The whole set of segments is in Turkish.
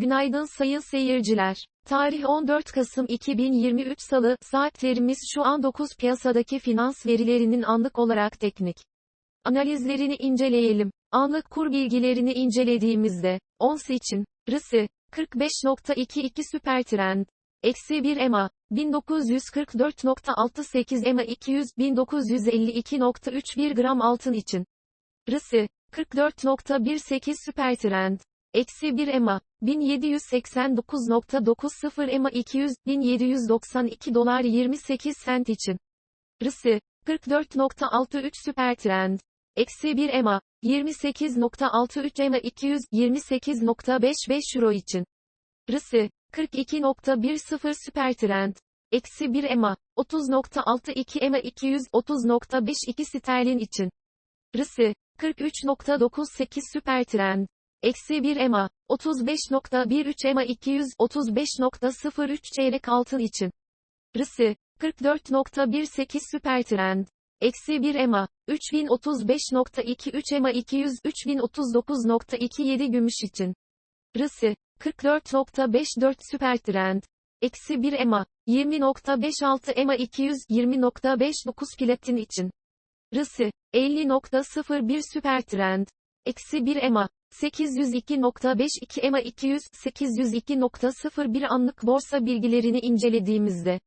Günaydın sayın seyirciler. Tarih 14 Kasım 2023 Salı, saatlerimiz şu an 9 piyasadaki finans verilerinin anlık olarak teknik analizlerini inceleyelim. Anlık kur bilgilerini incelediğimizde, ons için, RSI, 45.22 süper trend, eksi 1 EMA, 1944.68 EMA 200, 1952.31 gram altın için, RSI, 44.18 süper trend, eksi 1 EMA, 1789.90 EMA 200, 1792 dolar 28 sent için, RSI, 44.63 süper trend, eksi 1 EMA, 28.63 EMA 200, 28.55 euro için, RSI, 42.10 süper trend, eksi 1 EMA, 30.62 EMA 200, 30.52 sterlin için, RSI, 43.98 süper trend, eksi 1 EMA, 35.13 EMA 200, 35.03 çeyrek altın için, RSI, 44.18 süper trend, eksi 1 EMA, 3035.23 EMA 200, 3039.27 gümüş için, RSI, 44.54 süper trend, eksi 1 EMA, 20.56 EMA 200, 20.59 platin için, RSI, 50.01 süper trend, eksi 1 EMA, 802.52 EMA 200, 802.01 anlık borsa bilgilerini incelediğimizde,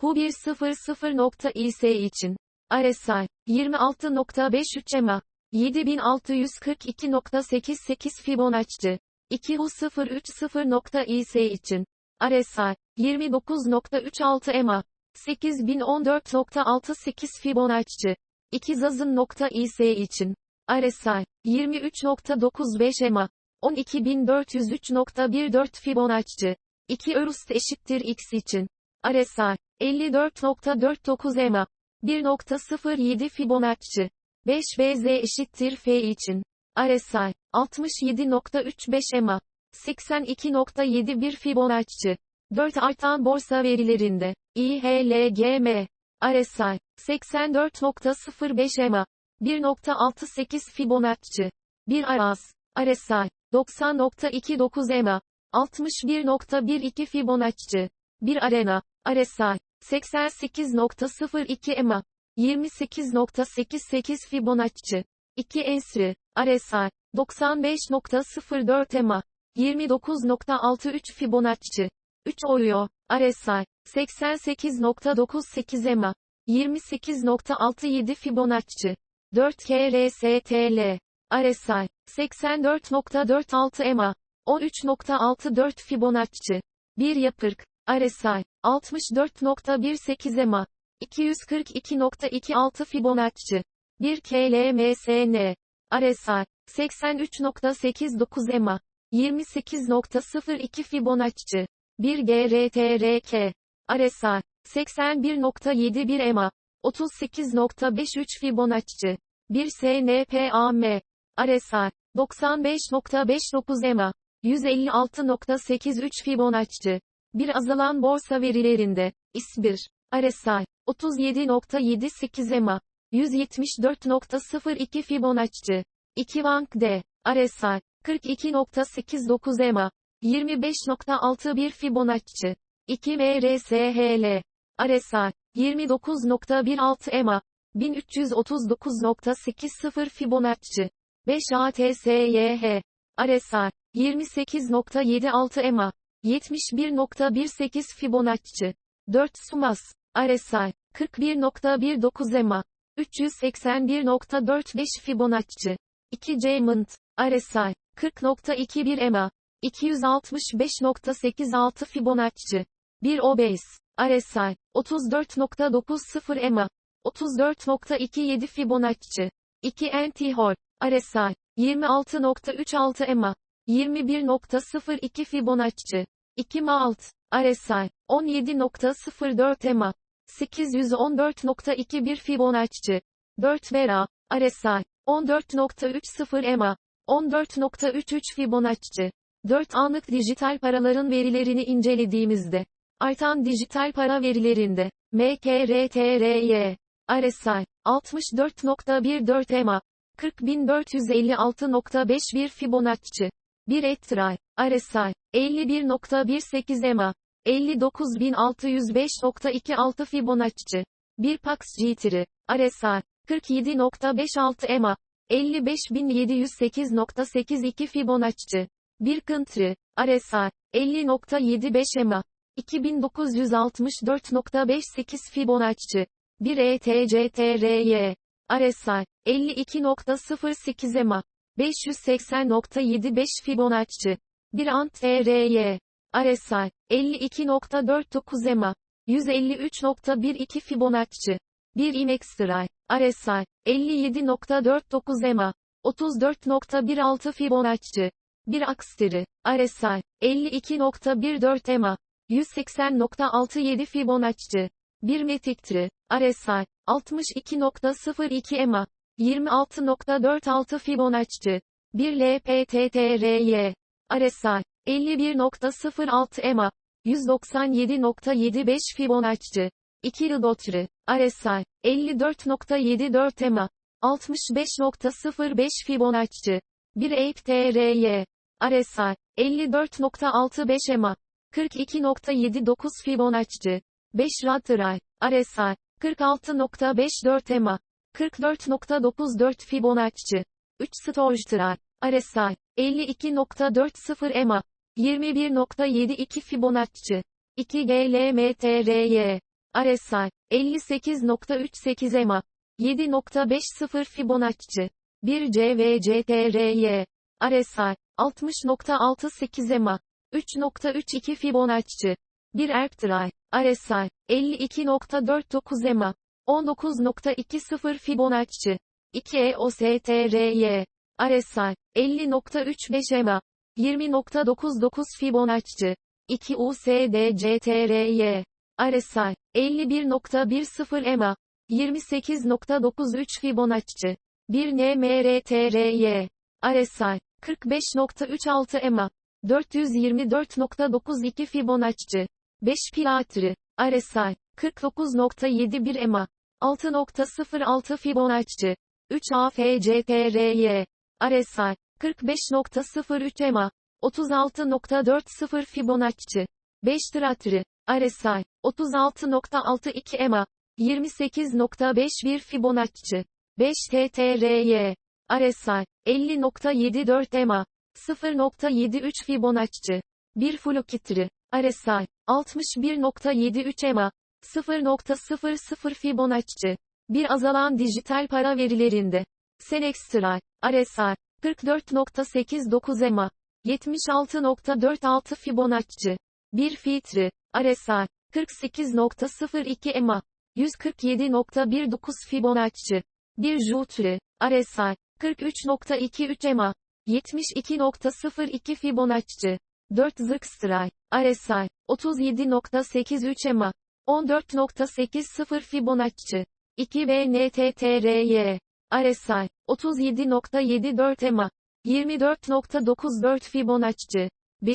HU 100.IS için, RSI, 26.53 EMA, 7642.88 Fibonacci, 2 HU 030.IS için, RSI, 29.36 EMA, 8014.68 Fibonacci, 2 Zazın.IS için, RSI, 23.95 EMA, 12403.14 Fibonacci, 2 Örüst eşittir X için, RSI, 54.49 EMA, 1.07 Fibonacci, 5 BZ eşittir F için, RSI, 67.35 EMA, 82.71 Fibonacci, 4 artan borsa verilerinde, İHLGM, RSI, 84.05 EMA, 1.68 Fibonacci, 1 Aras, RSI, 90.29 EMA, 61.12 Fibonacci, 1 Arena, RSI, 88.02 EMA, 28.88 Fibonacci, 2 Ensri, RSI, 95.04 EMA, 29.63 Fibonacci, 3 Oreo, RSI, 88.98 EMA, 28.67 Fibonacci, 4 KRSTL, RSI, 84.46 EMA, 13.64 Fibonacci, 1 Yapırk, RSI, 64.18 EMA, 242.26 Fibonacci, 1 KLMSN, RSI, 83.89 EMA, 28.02 Fibonacci, 1 GRTRK, RSI, 81.71 EMA, 38.53 Fibonacci, 1 SNPAM, RSI, 95.59 EMA, 156.83 Fibonacci, bir azalan borsa verilerinde, İS1, RSI, 37.78 EMA, 174.02 Fibonacci, 2 Bank D, RSI, 42.89 EMA, 25.61 Fibonacci, 2 MRSHL, RSI, 29.16 EMA, 1339.80 Fibonacci, 5 ATSYH, RSI, 28.76 EMA, 71.18 Fibonacci, 4 Sumas, RSI, 41.19 EMA, 381.45 Fibonacci, 2 Diamond, RSI, 40.21 EMA, 265.86 Fibonacci, 1 Obase, RSI, 34.90 EMA, 34.27 Fibonacci, 2 Anti-Hor, RSI, 26.36 EMA, 21.02 Fibonacci, 2 Malt, RSI, 17.04 EMA, 814.21 Fibonacci, 4 Vera, RSI, 14.30 EMA, 14.33 Fibonacci, 4 anlık dijital paraların verilerini incelediğimizde, artan dijital para verilerinde, MKRTRY, RSI, 64.14 EMA, 40.456.51 Fibonacci, 1 Ettray, RSI, 51.18 EMA, 59605.26 Fibonacci, 1 Pax G3, RSI, 47.56 EMA, 55708.82 Fibonacci, 1 Country, RSI, 50.75 EMA, 2964.58 Fibonacci, 1 ETCTRY, RSI, 52.08 EMA, 580.75 Fibonacci, 1 Ant ERY, RSI, 52.49 EMA, 153.12 Fibonacci, 1 Imextray, RSI, 57.49 EMA, 34.16 Fibonacci, 1 Akstri, RSI, 52.14 EMA, 180.67 Fibonacci, 1 Metiktri, RSI, 62.02 EMA, 26.46 Fibonacci, 1 LPTTRY, RSI, 51.06 EMA, 197.75 Fibonacci, 2 Ldotri, RSI, 54.74 EMA, 65.05 Fibonacci, 1 EIP-TRY, RSI, 54.65 EMA, 42.79 Fibonacci, 5 Ratray, RSI, 46.54 EMA, 44.94 Fibonacci, 3 Stojtray, RSI, 52.40 EMA, 21.72 Fibonacci, 2 GLMTRY, RSI, 58.38 EMA, 7.50 Fibonacci, 1 CVCTRY, RSI, 60.68 EMA, 3.32 Fibonacci, 1 Erptray, RSI, 52.49 EMA, 19.20 Fibonacci, 2 EOSTRY, RSI, 50.35 EMA, 20.99 Fibonacci, 2 USDCTRY, RSI, 51.10 EMA, 28.93 Fibonacci, 1 NMRTRY, RSI, 45.36 EMA, 424.92 Fibonacci, 5 Pilatri, RSI, 49.71 EMA, 6.06 Fibonacci, 3 AFCTRY, RSI, 45.03 EMA, 36.40 Fibonacci, 5 Tratri, RSI, 36.62 EMA, 28.51 Fibonacci, 5 TTRY, RSI, 50.74 EMA, 0.73 Fibonacci, 1 Flukitri, RSI, 61.73 EMA, 0.00 Fibonacci, bir azalan dijital para verilerinde. Senextray, RSI, 44.89 EMA, 76.46 Fibonacci, 1 Fitri, RSI, 48.02 EMA, 147.19 Fibonacci, 1 Jutri, RSI, 43.23 EMA, 72.02 Fibonacci, 4 Zırkstray, RSI, 37.83 EMA, 14.80 Fibonacci, 2 BNTTRY, RSI, 37.74 EMA, 24.94 Fibonacci. 5.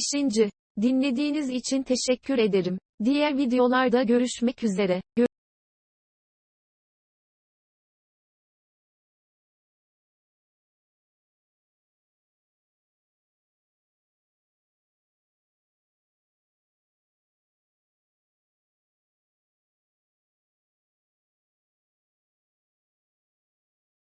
Dinlediğiniz için teşekkür ederim. Diğer videolarda görüşmek üzere.